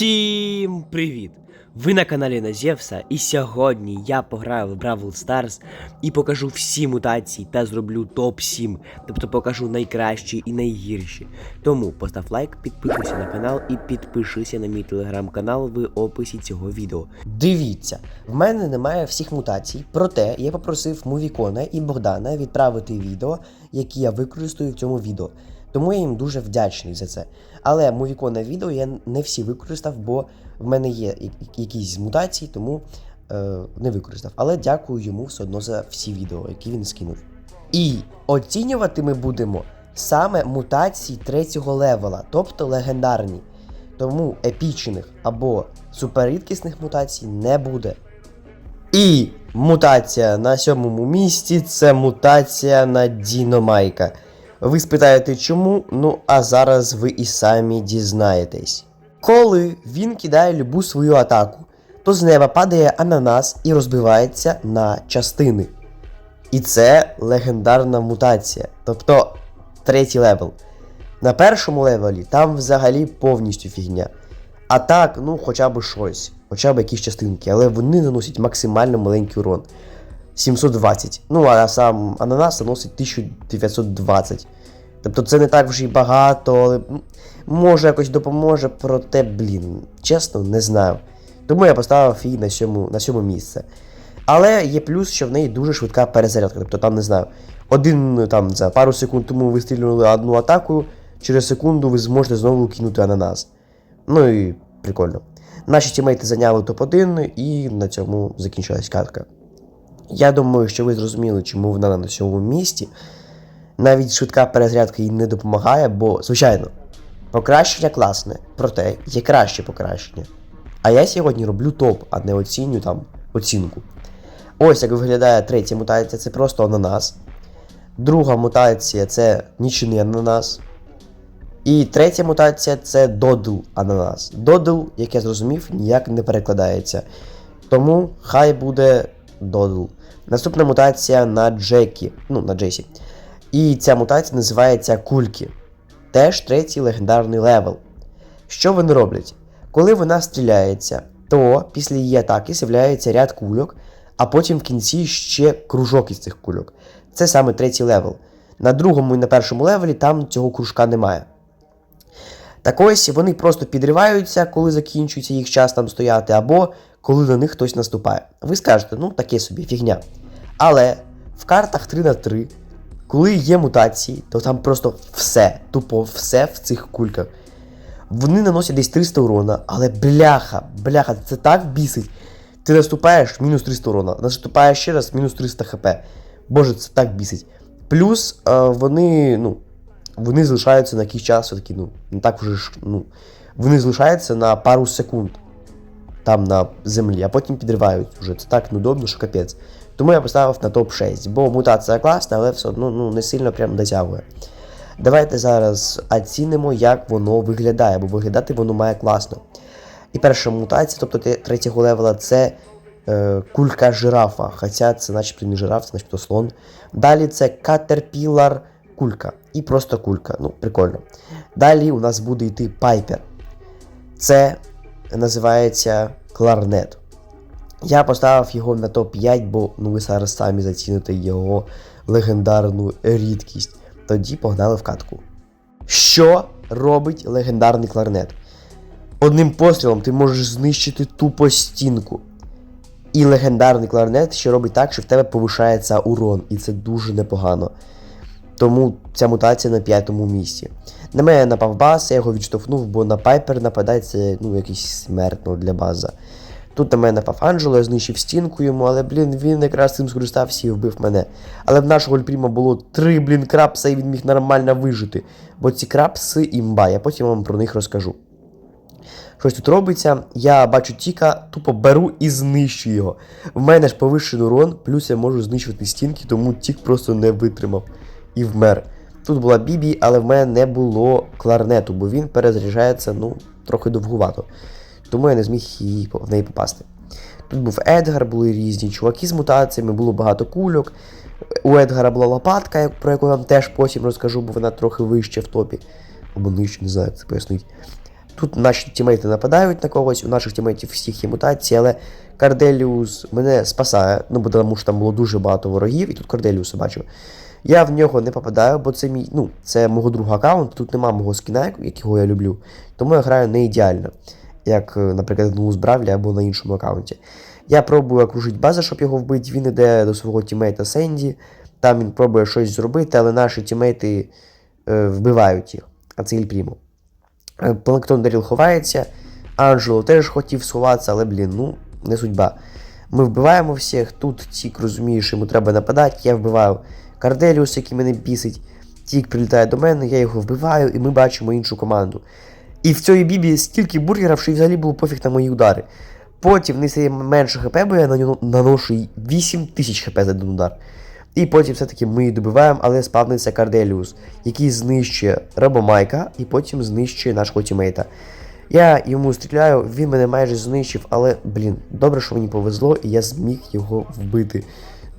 Всім привіт! Ви на каналі Назєвса, і сьогодні я пограю в Бравл Старс і покажу всі мутації та зроблю топ-7, тобто покажу найкращі і найгірші. Тому постав лайк, підпишися на канал і підпишися на мій телеграм-канал в описі цього відео. Дивіться, в мене немає всіх мутацій, проте я попросив Мувікона і Богдана відправити відео, які я використаю в цьому відео. Тому я їм дуже вдячний за це. Але Мувікона відео я не всі використав, бо в мене є якісь мутації, тому е, не використав. Але дякую йому все одно за всі відео, які він скинув. І оцінювати ми будемо саме мутації третього левела, тобто легендарні. Тому епічних або суперрідкісних мутацій не буде. І мутація на сьомому місці це мутація на Діномайка. Ви спитаєте чому? Ну а зараз ви і самі дізнаєтесь. Коли він кидає любу свою атаку, то з неба падає ананас і розбивається на частини. І це легендарна мутація, тобто третій левел. На першому левелі там взагалі повністю фігня. А так, ну хоча б щось, хоча б якісь частинки, але вони наносять максимально маленький урон. 720. Ну, а сам ананас наносить 1920. Тобто це не так вже й багато, але може якось допоможе, проте, блін, чесно, не знаю. Тому я поставив її на сьому, на сьоме місце. Але є плюс, що в неї дуже швидка перезарядка. Тобто там, не знаю, один там за пару секунд тому ви стрільнули одну атаку, через секунду ви зможете знову кинути ананас. Ну і прикольно. Наші тімейти зайняли топ-1 і на цьому закінчилась катка. Я думаю, що ви зрозуміли, чому вона на сьомому місці. Навіть швидка перезарядка їй не допомагає, бо, звичайно, покращення класне, проте є краще покращення. А я сьогодні роблю топ, а не оціню там оцінку. Ось як виглядає третя мутація, це просто ананас. Друга мутація це нічний ананас. І третя мутація це додл ананас. Додл, як я зрозумів, ніяк не перекладається. Тому хай буде додл. Наступна мутація на Джекі, ну, на Джесі. І ця мутація називається кульки. Теж третій легендарний левел. Що вони роблять? Коли вона стріляється, то після її атаки з'являється ряд кульок, а потім в кінці ще кружок із цих кульок. Це саме третій левел. На другому і на першому левелі там цього кружка немає. Так ось вони просто підриваються, коли закінчується їх час там стояти, або коли на них хтось наступає. Ви скажете, ну таке собі фігня. Але в картах 3 на 3 коли є мутації, то там просто все, тупо все в цих кульках. Вони наносять десь 300 урона, але бляха, бляха, це так бісить. Ти наступаєш, мінус 300 урона, наступаєш ще раз, мінус 300 хп. Боже, це так бісить. Плюс е, вони, ну, вони залишаються на якийсь час, все-таки, ну, не так вже ж, ну, вони залишаються на пару секунд там на землі, а потім підривають вже. Це так неудобно, що капець. Тому я поставив на топ-6, бо мутація класна, але все одно ну, не сильно прям дотягує. Давайте зараз оцінимо, як воно виглядає, бо виглядати воно має класно. І перша мутація, тобто третього левела, це е, кулька жирафа. Хоча це начебто не жираф, це начебто слон. Далі це катерпілар кулька. І просто кулька. Ну, прикольно. Далі у нас буде йти пайпер. Це називається кларнет. Я поставив його на топ-5, бо ну, ви зараз самі заціните його легендарну рідкість. Тоді погнали в катку. Що робить легендарний кларнет? Одним пострілом ти можеш знищити тупо стінку. І легендарний кларнет ще робить так, що в тебе повишається урон, і це дуже непогано. Тому ця мутація на п'ятому місці. На мене напав баз, я його відштовхнув, бо на Пайпер нападає це ну, якийсь смертно для база. Тут на мене напав Анджело, я знищив стінку йому, але, блін, він якраз цим скористався і вбив мене. Але в нашого Ольпріма було три, блін, крапса, і він міг нормально вижити. Бо ці крапси імба, я потім вам про них розкажу. Щось тут робиться, я бачу Тіка, тупо беру і знищую його. В мене ж повищений урон, плюс я можу знищувати стінки, тому Тік просто не витримав і вмер. Тут була Бібі, але в мене не було кларнету, бо він перезаряджається ну, трохи довгувато. Тому я не зміг її, в неї попасти. Тут був Едгар, були різні чуваки з мутаціями, було багато кульок. У Едгара була лопатка, про яку я вам теж потім розкажу, бо вона трохи вище в топі. Або нижче, не знаю, як це пояснить. Тут наші тімейти нападають на когось, у наших тімейтів всіх є мутації, але Карделіус мене спасає, ну бо тому що там було дуже багато ворогів, і тут Карделіуса бачу. Я в нього не попадаю, бо це мій, ну, це мого друга аккаунт, тут нема мого скіна, якого я люблю. Тому я граю не ідеально, як, е, наприклад, в Бравлі або на іншому аккаунті. Я пробую окружити базу, щоб його вбити. Він іде до свого тімейта Сенді, там він пробує щось зробити, але наші тімейти е, вбивають їх, а це Ільпрімо. Е, Планктон Деріл ховається, Анджело теж хотів сховатися, але, блін, ну, не судьба. Ми вбиваємо всіх, тут Тік розуміє, що йому треба нападати, я вбиваю Карделіус, який мене бісить. Тік прилітає до мене, я його вбиваю, і ми бачимо іншу команду. І в цій бібі стільки бургерів, що взагалі було пофіг на мої удари. Потім в стає менше хп, бо я на нього наношу 8 тисяч хп за один удар. І потім все-таки ми її добиваємо, але спавниться Карделіус, який знищує Робомайка і потім знищує нашого тімейта. Я йому стріляю, він мене майже знищив, але, блін, добре, що мені повезло, і я зміг його вбити.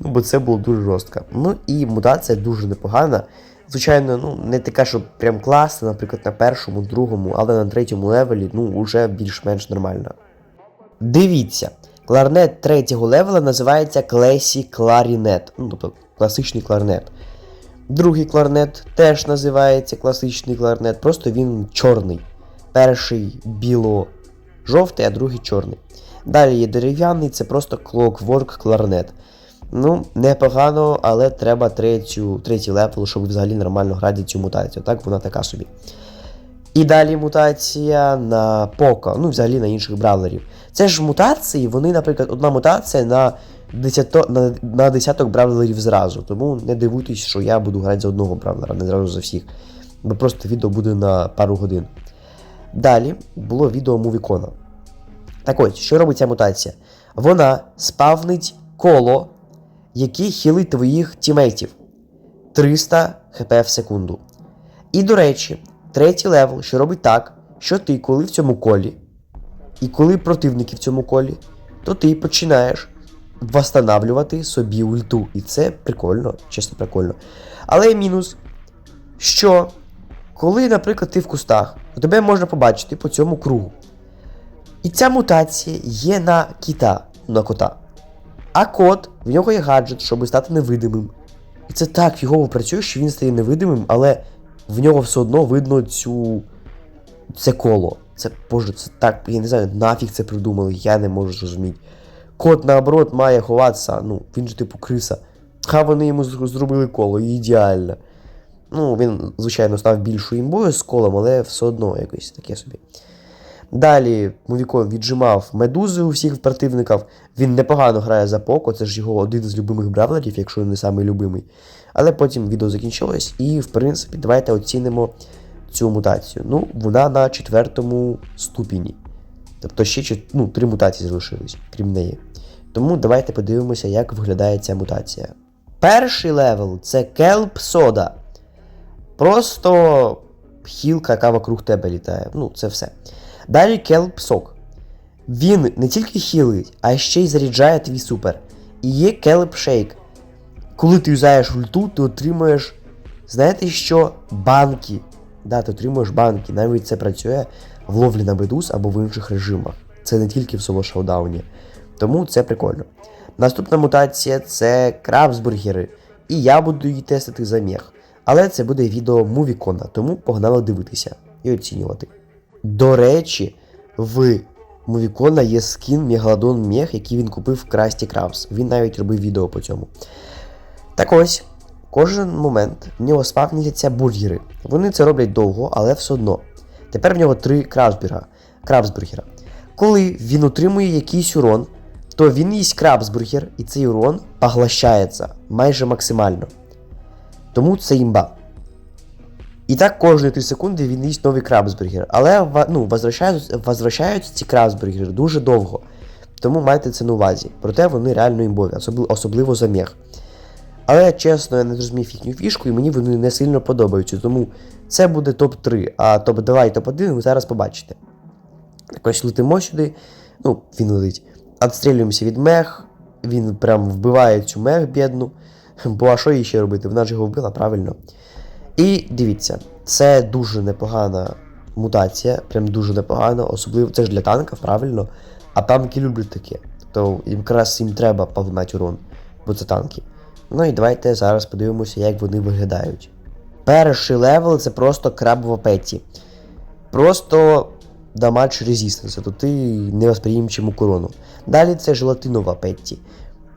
Ну, бо це було дуже жорстко. Ну і мутація дуже непогана. Звичайно, ну, не така, що прям класна, наприклад, на першому, другому, але на третьому левелі, ну, вже більш-менш нормально. Дивіться, кларнет третього левела називається Клесі Кларінет. Ну, тобто класичний кларнет. Другий кларнет теж називається класичний кларнет, просто він чорний. Перший біло-жовтий, а другий чорний. Далі є дерев'яний, це просто Clockwork кларнет. Ну, непогано, але треба третю, третій левел, щоб взагалі нормально грати цю мутацію. Так, вона така собі. І далі мутація на Поко, ну взагалі на інших бравлерів. Це ж мутації, вони, наприклад, одна мутація на, десято, на, на десяток бравлерів зразу. Тому не дивуйтесь, що я буду грати за одного бравлера, не зразу за всіх. Бо просто відео буде на пару годин. Далі було відео Мувікона. Так ось, що робить ця мутація? Вона спавнить коло, яке хілить твоїх тімейтів 300 хп в секунду. І, до речі, третій левел, що робить так, що ти, коли в цьому колі, і коли противники в цьому колі, то ти починаєш восстанавлювати собі ульту. І це прикольно, чесно прикольно. Але є мінус, що коли, наприклад, ти в кустах, то тебе можна побачити по цьому кругу. І ця мутація є на кіта, на кота. А кот, в нього є гаджет, щоб стати невидимим. І це так фігово працює, що він стає невидимим, але в нього все одно видно цю. це коло. Це боже, це так, я не знаю, нафіг це придумали, я не можу зрозуміти. Кот, наоборот, має ховатися, ну, він же типу криса. Ха вони йому зробили коло, ідеально. Ну, він, звичайно, став більшою імбою з колом, але все одно якось таке собі. Далі Мувікон віджимав медузи у всіх противників. Він непогано грає за Поко, це ж його один з любимих бравлерів, якщо не самий любимий. Але потім відео закінчилось, і, в принципі, давайте оцінимо цю мутацію. Ну, вона на четвертому ступені. Тобто ще ну, три мутації залишились, крім неї. Тому давайте подивимося, як виглядає ця мутація. Перший левел це Келп Сода. Просто хілка, яка вокруг тебе літає. Ну, це все. Далі Келп Сок. Він не тільки хілить, а ще й заряджає твій супер. І є Келп Шейк. Коли ти юзаєш ульту, ти отримуєш, знаєте що? Банки. Да, ти отримуєш банки. Навіть це працює в ловлі на бедус або в інших режимах. Це не тільки в соло шоудауні. Тому це прикольно. Наступна мутація це крабсбургери. І я буду її тестити за мех. Але це буде відео Мувікона, тому погнали дивитися і оцінювати. До речі, в Мувікона є скін Мегалодон Мех, який він купив в Красті Крабс. Він навіть робив відео по цьому. Так ось, кожен момент в нього спавняться бургери. Вони це роблять довго, але все одно. Тепер в нього три крабсбургера. крабсбургера. Коли він отримує якийсь урон, то він їсть крабсбургер, і цей урон поглощається майже максимально. Тому це імба. І так кожні 3 секунди він їсть новий крабсбургер. Але ну, возвращаються, возвращаються ці крабсбургери дуже довго. Тому майте це на увазі. Проте вони реально імбові, особливо за мех. Але чесно, я не зрозумів їхню фішку, і мені вони не сильно подобаються. Тому це буде топ-3, а топ-2 і топ-1 ви зараз побачите. Так ось летимо сюди, ну, він летить. Отстрілюємося від мех, він прям вбиває цю мех бідну. Бо а що їй ще робити? Вона ж його вбила, правильно. І дивіться, це дуже непогана мутація, прям дуже непогана, особливо це ж для танка, правильно. А танки люблять таке. То якраз їм треба поглинати урон, бо це танки. Ну і давайте зараз подивимося, як вони виглядають. Перший левел це просто крабова петті. Просто дамадж резистенс, то ти не восприємчим корону. Далі це желатинова петті.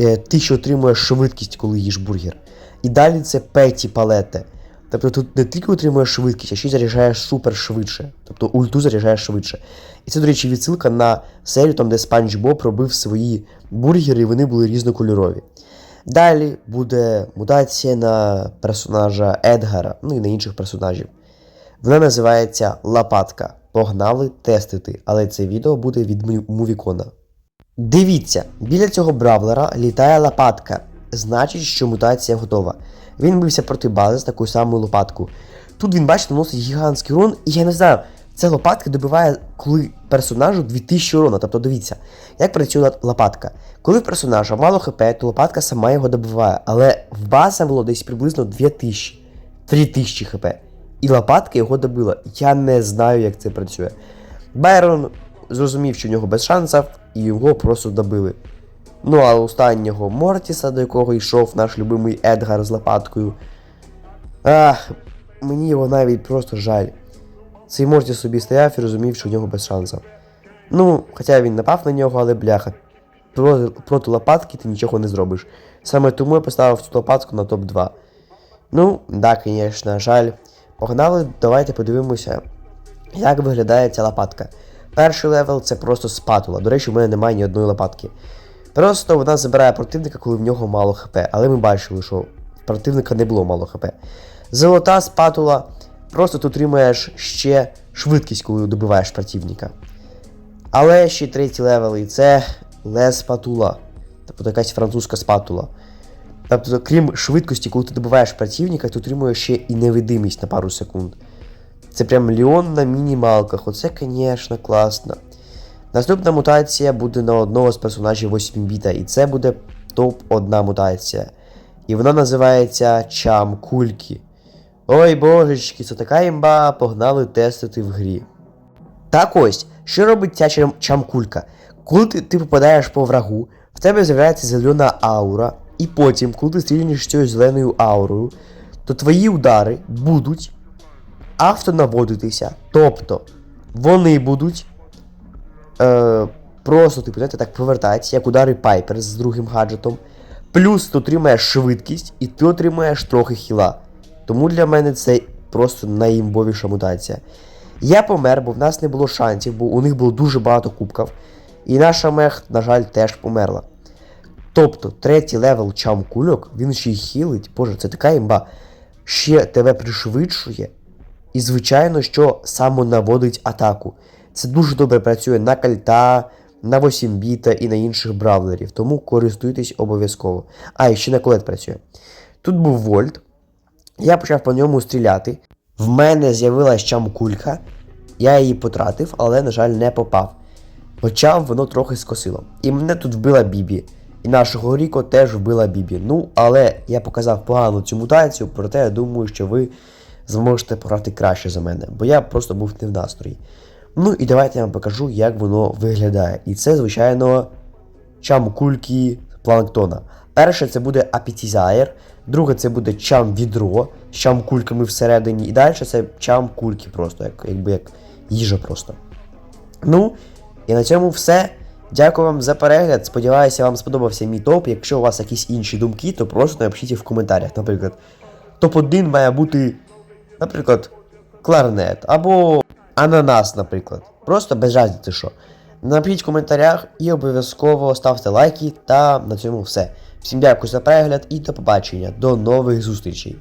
Е, Ти що отримуєш швидкість, коли їш бургер. І далі це петті палете. Тобто тут не тільки отримуєш швидкість, а ще й заряджаєш супер швидше. Тобто ульту заряджаєш швидше. І це, до речі, відсилка на серію, там, де Спанч Боб робив свої бургери, і вони були різнокольорові. Далі буде мутація на персонажа Едгара, ну і на інших персонажів. Вона називається Лопатка. Погнали тестити, але це відео буде від Мувікона. Дивіться, біля цього бравлера літає лопатка. Значить, що мутація готова. Він бився проти бази з такою самою лопаткою. Тут він, бачите, наносить гігантський урон, і я не знаю, ця лопатка добиває, коли персонажу 2000 урона. Тобто дивіться, як працює лопатка. Коли в персонажа мало хп, то лопатка сама його добиває, але в базі було десь приблизно 2000, 3000 хп. І лопатка його добила. Я не знаю, як це працює. Байрон зрозумів, що в нього без шансів, і його просто добили. Ну а останнього Мортіса, до якого йшов наш любимий Едгар з лопаткою. Ах, мені його навіть просто жаль. Цей Мортіс собі стояв і розумів, що в нього без шансів. Ну, хоча він напав на нього, але бляха. Проти, проти лопатки ти нічого не зробиш. Саме тому я поставив цю лопатку на топ-2. Ну, да, звісно, жаль. Погнали, давайте подивимося, як виглядає ця лопатка. Перший левел це просто спатула. До речі, в мене немає ні одної лопатки. Просто вона забирає противника, коли в нього мало хп. Але ми бачили, що противника не було мало хп. Золота спатула. Просто ти отримуєш ще швидкість, коли добиваєш противника. Але ще третій левел, і це ле спатула. Тобто якась французька спатула. Тобто, крім швидкості, коли ти добиваєш противника, ти отримуєш ще і невидимість на пару секунд. Це прям Леон на мінімалках. Оце, звісно, класно. Наступна мутація буде на одного з персонажів 8 біта, і це буде топ-1 мутація. І вона називається Чам Кулькі. Ой божечки, це така імба, погнали тестити в грі. Так ось, що робить ця чам- чамкулька? Коли ти, ти попадаєш по врагу, в тебе з'являється зелена аура, і потім, коли ти стрільнеш цією зеленою аурою, то твої удари будуть автонаводитися. Тобто вони будуть е, просто, типу, знаєте, так повертатися, як удари Пайпер з другим гаджетом. Плюс ти отримаєш швидкість і ти отримаєш трохи хіла. Тому для мене це просто найімбовіша мутація. Я помер, бо в нас не було шансів, бо у них було дуже багато кубків. І наша мех, на жаль, теж померла. Тобто, третій левел чам кульок, він ще й хілить. Боже, це така імба. Ще тебе пришвидшує. І, звичайно, що самонаводить атаку. Це дуже добре працює на кальта, на 8 біта і на інших бравлерів, тому користуйтесь обов'язково. А, і ще на колет працює. Тут був вольт. Я почав по ньому стріляти. В мене з'явилась чамкулька. Я її потратив, але, на жаль, не попав. Хоча воно трохи скосило. І мене тут вбила Бібі. І нашого Ріко теж вбила Бібі. Ну, але я показав погану цю мутацію, проте я думаю, що ви зможете пограти краще за мене, бо я просто був не в настрої. Ну і давайте я вам покажу, як воно виглядає. І це, звичайно, чам кульки планктона. Перше це буде апетізаєр, друге це буде чам відро з чам кульками всередині, і далі це чам кульки просто, як, якби як їжа просто. Ну, і на цьому все. Дякую вам за перегляд. Сподіваюся, вам сподобався мій топ. Якщо у вас якісь інші думки, то просто напишіть в коментарях. Наприклад, топ-1 має бути, наприклад, кларнет або ананас, наприклад. Просто без разниці що. Напишіть в коментарях і обов'язково ставте лайки. Та на цьому все. Всім дякую за перегляд і до побачення. До нових зустрічей.